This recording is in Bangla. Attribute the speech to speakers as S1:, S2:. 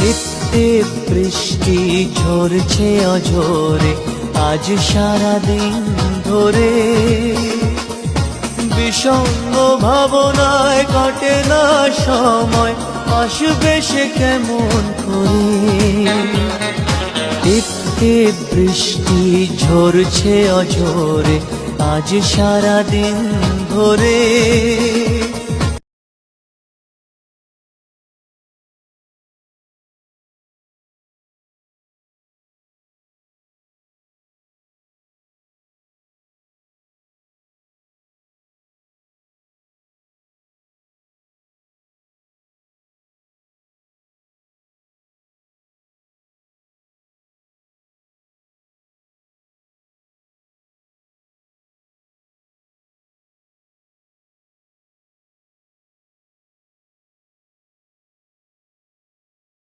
S1: টিপটে বৃষ্টি ঝরছে অঝরে, আজ সারাদিন ধরে। বিষণ্ণ ভাবনায় কাটে না সময়, আসবে সে কেমন করে? টিপটে বৃষ্টি ঝরছে অঝরে, আজ সারাদিন ধরে।